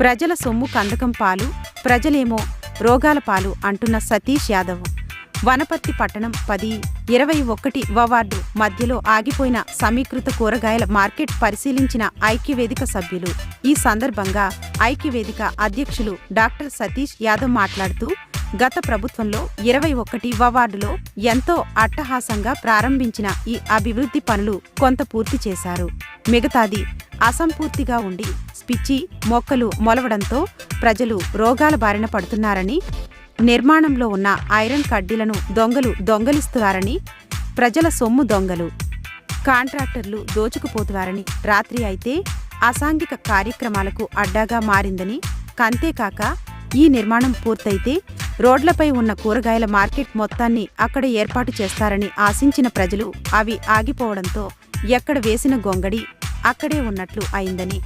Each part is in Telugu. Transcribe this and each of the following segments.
ప్రజల సొమ్ము కందకం పాలు ప్రజలేమో రోగాల పాలు అంటున్న సతీష్ యాదవ్. వనపర్తి పట్టణం పది ఇరవై ఒకటి వార్డు మధ్యలో ఆగిపోయిన సమీకృత కూరగాయల మార్కెట్ పరిశీలించిన ఐక్యవేదిక సభ్యులు. ఈ సందర్భంగా ఐక్యవేదిక అధ్యక్షులు డాక్టర్ సతీష్ యాదవ్ మాట్లాడుతూ గత ప్రభుత్వంలో ఇరవై ఒకటి వార్డులో ఎంతో అట్టహాసంగా ప్రారంభించిన ఈ అభివృద్ధి పనులు కొంత పూర్తి చేశారు. మిగతాది అసంపూర్తిగా ఉండి పిచ్చి మొక్కలు మొలవడంతో ప్రజలు రోగాల బారిన పడుతున్నారని నిర్మాణంలో ఉన్న ఐరన్ కడ్డీలను దొంగలు దొంగలిస్తున్నారని ప్రజల సొమ్ము దొంగలు కాంట్రాక్టర్లు దోచుకుపోతున్నారని రాత్రి అయితే అసాంఘిక కార్యక్రమాలకు అడ్డాగా మారిందని కంతేకాక ఈ నిర్మాణం పూర్తయితే రోడ్లపై ఉన్న కూరగాయల మార్కెట్ మొత్తాన్ని అక్కడ ఏర్పాటు చేస్తారని ఆశించిన ప్రజలు అవి ఆగిపోవడంతో ఎక్కడ వేసిన గొంగడి అక్కడే ఉన్నట్లు అయిందని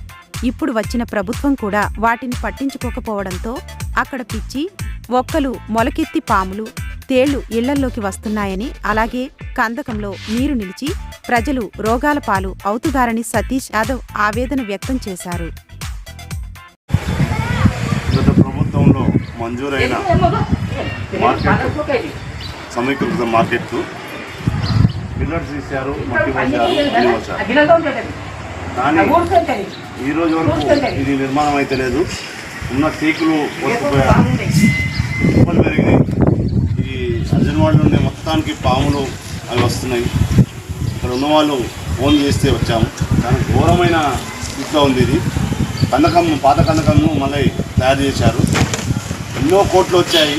ఇప్పుడు వచ్చిన ప్రభుత్వం కూడా వాటిని పట్టించుకోకపోవడంతో అక్కడ పిచ్చి ఒక్కలు మొలకెత్తి పాములు తేళ్ళు ఇళ్ళల్లోకి వస్తున్నాయని అలాగే కందకంలో నీరు నిలిచి ప్రజలు రోగాల పాలు అవుతుగారని సతీష్ యాదవ్ ఆవేదన వ్యక్తం చేశారు. గత ప్రభుత్వంలో మంజూరైన మార్కెట్ సమీకృత మార్కెట్ పిల్లర్స్ మట్టి పోశారు కానీ ఈ రోజు వరకు ఇది నిర్మాణం అయితే లేదు. ఉన్న తీకులు కుప్పలు పెరిగినాయి. ఈ అర్జునవాడ నుండి మొత్తానికి పాములు అవి వస్తున్నాయి. ఇక్కడ ఉన్న వాళ్ళు ఫోన్ చేస్తే వచ్చాము. కానీ ఘోరమైన స్థితిలో ఉంది ఇది. కందకం పాత కందకంను మళ్ళీ తయారు చేశారు. ఎన్నో కోట్లు వచ్చాయి.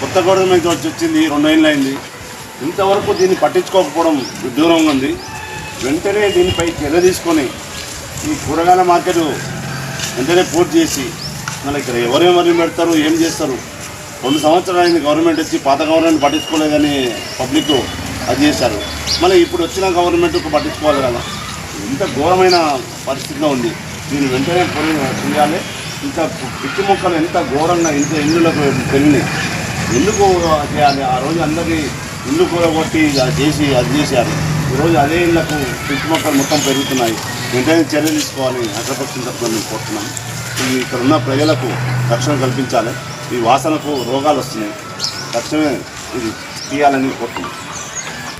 కొత్త గవర్నమెంట్ వచ్చి వచ్చింది. రెండు ఏళ్ళు అయింది. ఇంతవరకు దీన్ని పట్టించుకోకపోవడం విడ్డూరంగా ఉంది. వెంటనే దీనిపై చర్య తీసుకొని ఈ కూరగాయల మార్కెట్ వెంటనే పూర్తి చేసి మళ్ళీ ఇక్కడ ఎవరెవరిని పెడతారు ఏం చేస్తారు? రెండు సంవత్సరాలు అయింది గవర్నమెంట్ వచ్చి పాత గవర్నమెంట్ పట్టించుకోలేదని పబ్లిక్ అది చేశారు. మళ్ళీ ఇప్పుడు వచ్చిన గవర్నమెంట్ పట్టించుకోవాలి కదా. ఇంత ఘోరమైన పరిస్థితిలో ఉంది. దీన్ని వెంటనే చేయాలి. ఇంకా పిచ్చి మొక్కలు ఎంత ఘోరంగా ఇంత ఇల్లులకు పెరిగినాయి. ఎందుకు చేయాలి? ఆ రోజు అందరికీ ఇల్లు కూరగొట్టి అది చేసి అది చేశారు. ఈరోజు అదే ఇళ్ళకు పిచ్చి మొక్కలు మొత్తం పెరుగుతున్నాయి. వెంటనే చర్యలు తీసుకోవాలి అగ్రపక్షం తరఫున మేము కోరుతున్నాం. ఈ ఇక్కడ ఉన్న ప్రజలకు రక్షణ కల్పించాలి. ఈ వాసనకు రోగాలు వస్తున్నాయి. తక్షణమే ఇది తీయాలని కోరుతున్నాం.